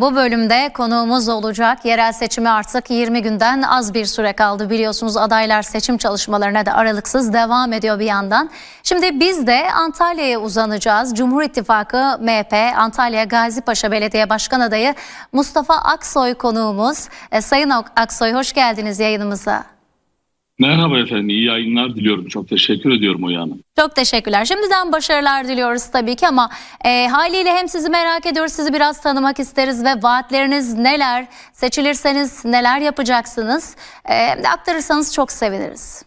Bu bölümde konuğumuz olacak. Yerel seçimi artık 20 günden az bir süre kaldı. Biliyorsunuz adaylar seçim çalışmalarına da aralıksız devam ediyor bir yandan. Şimdi biz de Antalya'ya uzanacağız. Cumhur İttifakı MHP Antalya Gazipaşa Belediye Başkan Adayı Mustafa Aksoy konuğumuz. E, Sayın Aksoy hoş geldiniz yayınımıza. Merhaba efendim, iyi yayınlar diliyorum. Çok teşekkür ediyorum Oya Hanım. Çok teşekkürler. Şimdiden başarılar diliyoruz tabii ki ama e, haliyle hem sizi merak ediyoruz, sizi biraz tanımak isteriz ve vaatleriniz neler, seçilirseniz neler yapacaksınız e, hem de aktarırsanız çok seviniriz.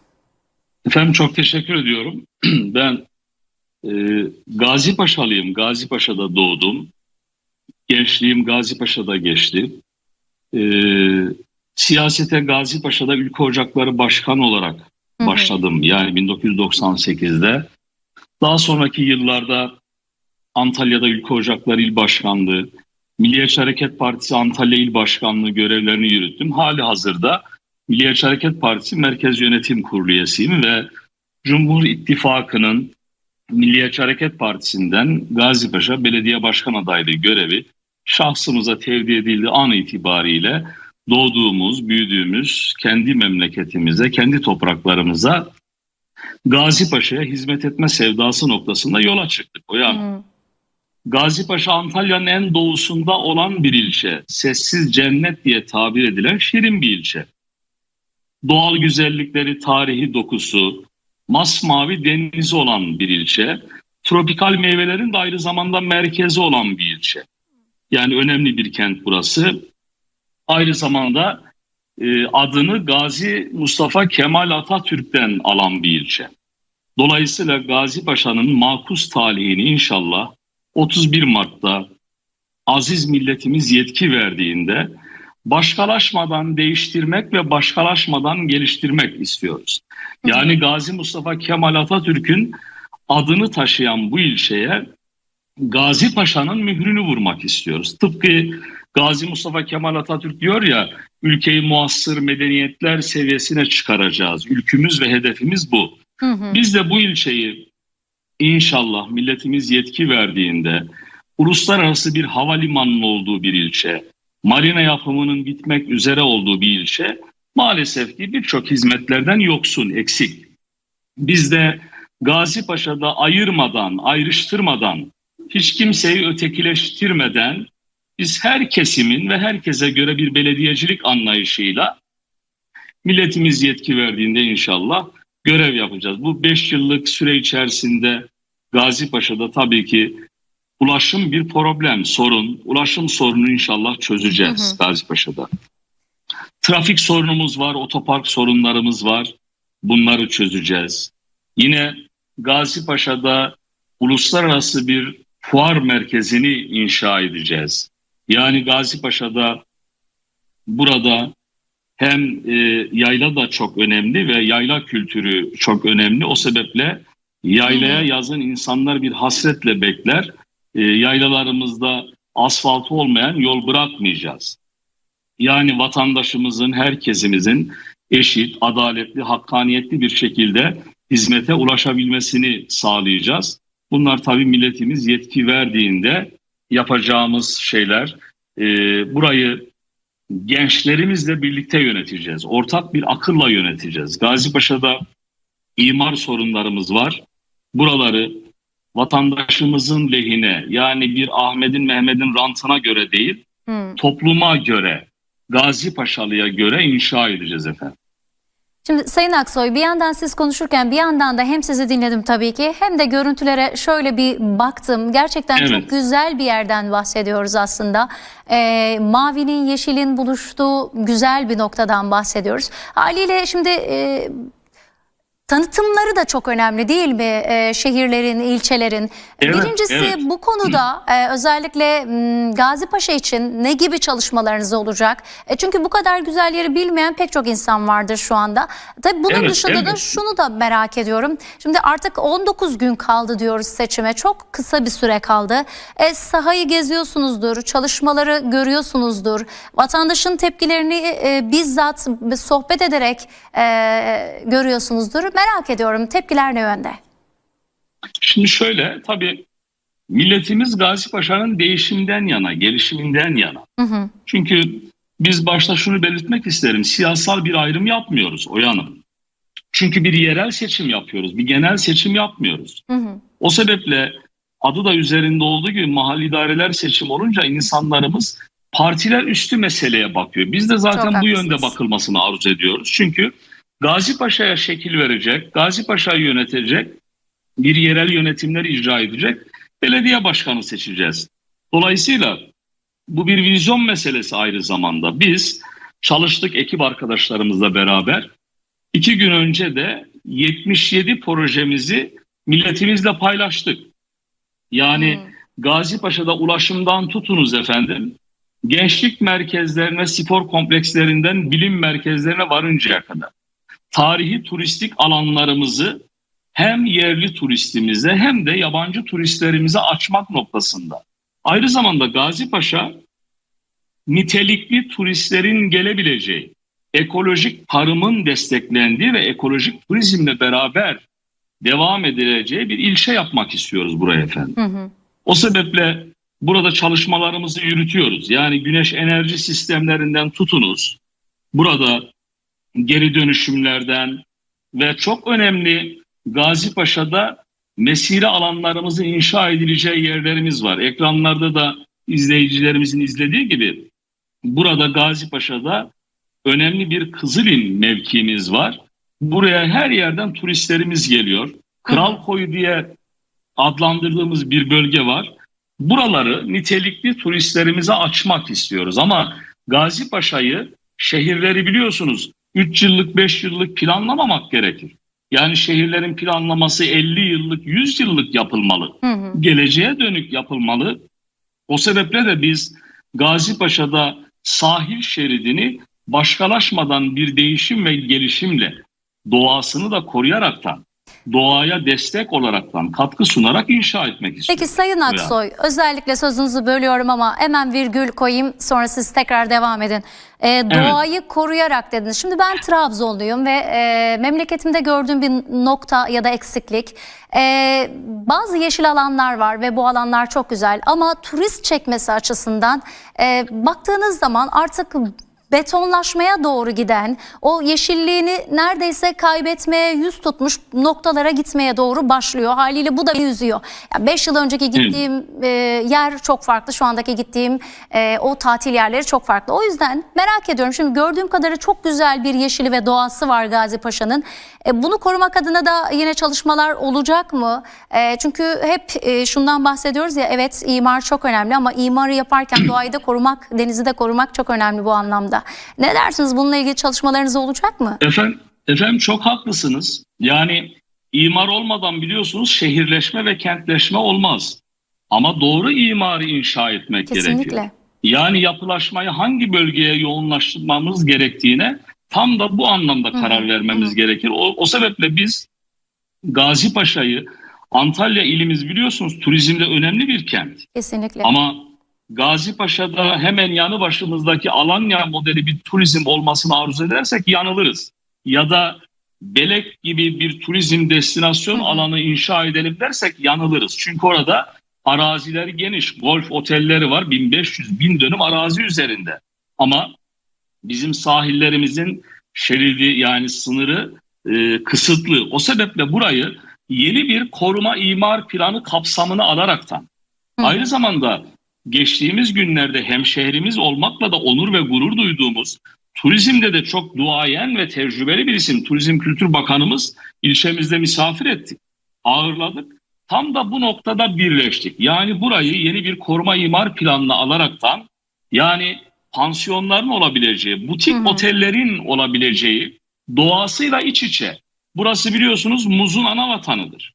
Efendim çok teşekkür ediyorum. ben e, Gazi Paşalıyım. Gazi Paşa'da doğdum. Gençliğim Gazi Paşa'da geçti. E, siyasete Gazi Paşa'da Ülke Ocakları Başkan olarak Hı hı. başladım. Yani 1998'de. Daha sonraki yıllarda Antalya'da Ülke Ocakları İl Başkanlığı, Milliyetçi Hareket Partisi Antalya İl Başkanlığı görevlerini yürüttüm. Hali hazırda Milliyetçi Hareket Partisi Merkez Yönetim Kurulu üyesiyim ve Cumhur İttifakı'nın Milliyetçi Hareket Partisi'nden Gazipaşa Belediye Başkan adaylığı görevi şahsımıza tevdi edildiği an itibariyle doğduğumuz, büyüdüğümüz kendi memleketimize, kendi topraklarımıza Gazipaşa'ya hizmet etme sevdası noktasında yola çıktık. O yani Hı. Gazipaşa Antalya'nın en doğusunda olan bir ilçe. Sessiz cennet diye tabir edilen şirin bir ilçe. Doğal güzellikleri, tarihi dokusu, masmavi denizi olan bir ilçe. Tropikal meyvelerin de ayrı zamanda merkezi olan bir ilçe. Yani önemli bir kent burası. Aynı zamanda e, adını Gazi Mustafa Kemal Atatürk'ten alan bir ilçe. Dolayısıyla Gazi Paşa'nın makus talihini inşallah 31 Mart'ta aziz milletimiz yetki verdiğinde başkalaşmadan değiştirmek ve başkalaşmadan geliştirmek istiyoruz. Yani Gazi Mustafa Kemal Atatürk'ün adını taşıyan bu ilçeye Gazi Paşa'nın mührünü vurmak istiyoruz. Tıpkı Gazi Mustafa Kemal Atatürk diyor ya ülkeyi muassır medeniyetler seviyesine çıkaracağız. Ülkümüz ve hedefimiz bu. Hı hı. Biz de bu ilçeyi inşallah milletimiz yetki verdiğinde uluslararası bir havalimanının olduğu bir ilçe, marina yapımının bitmek üzere olduğu bir ilçe maalesef ki birçok hizmetlerden yoksun, eksik. Biz de Gazi Paşa'da ayırmadan, ayrıştırmadan, hiç kimseyi ötekileştirmeden biz her kesimin ve herkese göre bir belediyecilik anlayışıyla milletimiz yetki verdiğinde inşallah görev yapacağız. Bu 5 yıllık süre içerisinde Gazi Paşa'da tabii ki ulaşım bir problem, sorun. Ulaşım sorunu inşallah çözeceğiz Hı Gazi Paşa'da. Trafik sorunumuz var, otopark sorunlarımız var. Bunları çözeceğiz. Yine Gazi Paşa'da uluslararası bir fuar merkezini inşa edeceğiz. Yani Gazi Paşa'da burada hem e, yayla da çok önemli ve yayla kültürü çok önemli. O sebeple yaylaya yazın insanlar bir hasretle bekler. E, yaylalarımızda asfaltı olmayan yol bırakmayacağız. Yani vatandaşımızın, herkesimizin eşit, adaletli, hakkaniyetli bir şekilde hizmete ulaşabilmesini sağlayacağız. Bunlar tabii milletimiz yetki verdiğinde yapacağımız şeyler. E, burayı gençlerimizle birlikte yöneteceğiz. Ortak bir akılla yöneteceğiz. Gazipaşa'da imar sorunlarımız var. Buraları vatandaşımızın lehine yani bir Ahmet'in Mehmet'in rantına göre değil Hı. topluma göre Gazi Paşalı'ya göre inşa edeceğiz efendim. Şimdi Sayın Aksoy bir yandan siz konuşurken bir yandan da hem sizi dinledim tabii ki hem de görüntülere şöyle bir baktım. Gerçekten çok Evet. güzel bir yerden bahsediyoruz aslında. Ee, mavinin yeşilin buluştuğu güzel bir noktadan bahsediyoruz. Haliyle şimdi e, tanıtımları da çok önemli değil mi e, şehirlerin, ilçelerin? Evet, Birincisi evet. bu konuda e, özellikle Gazi Paşa için ne gibi çalışmalarınız olacak? E, çünkü bu kadar güzel yeri bilmeyen pek çok insan vardır şu anda. Tabii bunun Evet, dışında da elbette. şunu da merak ediyorum. Şimdi artık 19 gün kaldı diyoruz seçime. Çok kısa bir süre kaldı. E, sahayı geziyorsunuzdur, çalışmaları görüyorsunuzdur. Vatandaşın tepkilerini e, bizzat sohbet ederek e, görüyorsunuzdur. Merak ediyorum tepkiler ne yönde? Şimdi şöyle tabii milletimiz Gazi Paşa'nın değişimden yana, gelişiminden yana. Hı hı. Çünkü biz başta şunu belirtmek isterim. Siyasal bir ayrım yapmıyoruz Oya Hanım. Çünkü bir yerel seçim yapıyoruz. Bir genel seçim yapmıyoruz. Hı hı. O sebeple adı da üzerinde olduğu gibi mahalli idareler seçim olunca insanlarımız partiler üstü meseleye bakıyor. Biz de zaten Çok bu yönde haklısınız. bakılmasını arzu ediyoruz. Çünkü Gazi Paşa'ya şekil verecek, Gazi Paşa'yı yönetecek, bir yerel yönetimler icra edecek belediye başkanı seçeceğiz. Dolayısıyla bu bir vizyon meselesi ayrı zamanda. Biz çalıştık ekip arkadaşlarımızla beraber. İki gün önce de 77 projemizi milletimizle paylaştık. Yani Hı. Gazi Paşa'da ulaşımdan tutunuz efendim. Gençlik merkezlerine, spor komplekslerinden bilim merkezlerine varıncaya kadar. Tarihi turistik alanlarımızı hem yerli turistimize hem de yabancı turistlerimize açmak noktasında. Ayrı zamanda Gazi Paşa nitelikli turistlerin gelebileceği, ekolojik tarımın desteklendiği ve ekolojik turizmle beraber devam edileceği bir ilçe yapmak istiyoruz buraya efendim. Hı hı. O sebeple burada çalışmalarımızı yürütüyoruz. Yani güneş enerji sistemlerinden tutunuz. Burada geri dönüşümlerden ve çok önemli Gazi Paşa'da mesire alanlarımızın inşa edileceği yerlerimiz var. Ekranlarda da izleyicilerimizin izlediği gibi burada Gazi Paşa'da önemli bir Kızılin mevkimiz var. Buraya her yerden turistlerimiz geliyor. Kral Koyu diye adlandırdığımız bir bölge var. Buraları nitelikli turistlerimize açmak istiyoruz ama Gazi Paşa'yı şehirleri biliyorsunuz 3 yıllık 5 yıllık planlamamak gerekir. Yani şehirlerin planlaması 50 yıllık 100 yıllık yapılmalı. Hı hı. Geleceğe dönük yapılmalı. O sebeple de biz Gazi Paşa'da sahil şeridini başkalaşmadan bir değişim ve gelişimle doğasını da koruyaraktan doğaya destek olaraktan katkı sunarak inşa etmek istiyoruz. Peki Sayın Aksoy, özellikle sözünüzü bölüyorum ama hemen virgül koyayım sonra siz tekrar devam edin. Ee, doğayı koruyarak dediniz. Şimdi ben Trabzonluyum ve e, memleketimde gördüğüm bir nokta ya da eksiklik. e, bazı yeşil alanlar var ve bu alanlar çok güzel ama turist çekmesi açısından e, baktığınız zaman artık betonlaşmaya doğru giden, o yeşilliğini neredeyse kaybetmeye yüz tutmuş noktalara gitmeye doğru başlıyor. Haliyle bu da beni üzüyor. 5 yıl önceki gittiğim e, yer çok farklı. Şu andaki gittiğim e, o tatil yerleri çok farklı. O yüzden merak ediyorum. Şimdi gördüğüm kadarıyla çok güzel bir yeşili ve doğası var Gazi Paşa'nın. E, bunu korumak adına da yine çalışmalar olacak mı? E, çünkü hep e, şundan bahsediyoruz ya evet imar çok önemli ama imarı yaparken doğayı da korumak, denizi de korumak çok önemli bu anlamda. Ne dersiniz bununla ilgili çalışmalarınız olacak mı? Efendim, efendim çok haklısınız. Yani imar olmadan biliyorsunuz şehirleşme ve kentleşme olmaz. Ama doğru imarı inşa etmek gerekiyor. Kesinlikle. Yani yapılaşmayı hangi bölgeye yoğunlaştırmamız gerektiğine tam da bu anlamda karar vermemiz gerekir. O, o sebeple biz Gazi Paşa'yı Antalya ilimiz biliyorsunuz turizmde önemli bir kent. Kesinlikle. Ama Gazi Paşa'da hemen yanı başımızdaki Alanya modeli bir turizm olmasını arzu edersek yanılırız. Ya da Belek gibi bir turizm destinasyon alanı inşa edelim dersek yanılırız. Çünkü orada arazileri geniş, golf otelleri var 1500 bin dönüm arazi üzerinde. Ama bizim sahillerimizin şeridi yani sınırı e, kısıtlı. O sebeple burayı yeni bir koruma imar planı kapsamını alaraktan Hı. Aynı zamanda geçtiğimiz günlerde hemşehrimiz olmakla da onur ve gurur duyduğumuz turizmde de çok duayen ve tecrübeli bir isim Turizm Kültür Bakanımız ilçemizde misafir ettik. Ağırladık. Tam da bu noktada birleştik. Yani burayı yeni bir koruma imar planına alaraktan yani pansiyonların olabileceği, butik Hı hı. otellerin olabileceği doğasıyla iç içe. Burası biliyorsunuz muzun ana vatanıdır.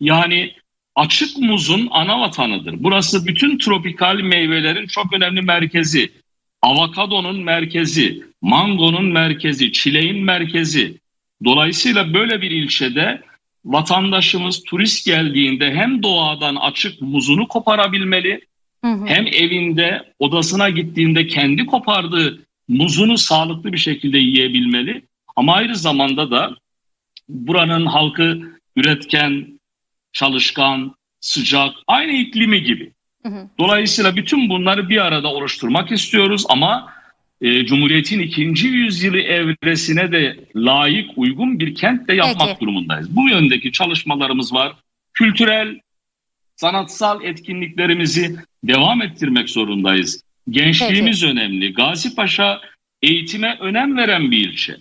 Yani açık muzun ana vatanıdır. Burası bütün tropikal meyvelerin çok önemli merkezi. Avokadonun merkezi, mangonun merkezi, çileğin merkezi. Dolayısıyla böyle bir ilçede vatandaşımız turist geldiğinde hem doğadan açık muzunu koparabilmeli Hı hı. hem evinde odasına gittiğinde kendi kopardığı muzunu sağlıklı bir şekilde yiyebilmeli. Ama ayrı zamanda da buranın halkı üretken, çalışkan, sıcak, aynı iklimi gibi. Hı hı. Dolayısıyla bütün bunları bir arada oluşturmak istiyoruz ama e, Cumhuriyet'in ikinci yüzyılı evresine de layık, uygun bir kent de yapmak Peki. durumundayız. Bu yöndeki çalışmalarımız var. Kültürel, sanatsal etkinliklerimizi devam ettirmek zorundayız. Gençliğimiz önemli. Gazi Paşa eğitime önem veren bir ilçe.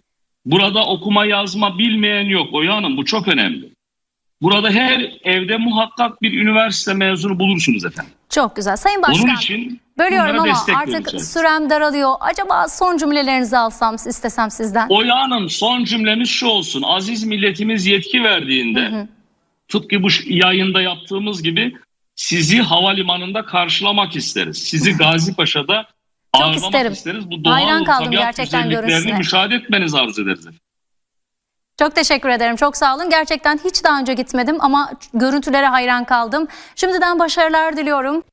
Burada okuma yazma bilmeyen yok. Oya Hanım bu çok önemli. Burada her evde muhakkak bir üniversite mezunu bulursunuz efendim. Çok güzel. Sayın Başkan. Onun için Bölüyorum ama artık vereceğiz. sürem daralıyor. Acaba son cümlelerinizi alsam, istesem sizden. Oya Hanım son cümlemiz şu olsun. Aziz milletimiz yetki verdiğinde Hı hı. tıpkı bu yayında yaptığımız gibi sizi havalimanında karşılamak isteriz. Sizi Gazi Paşa'da Çok ağırlamak isterim. isteriz. Bu doğal Hayran kaldım gerçekten görüntüsüne. müşahede etmenizi arzu ederiz. Çok teşekkür ederim. Çok sağ olun. Gerçekten hiç daha önce gitmedim ama görüntülere hayran kaldım. Şimdiden başarılar diliyorum.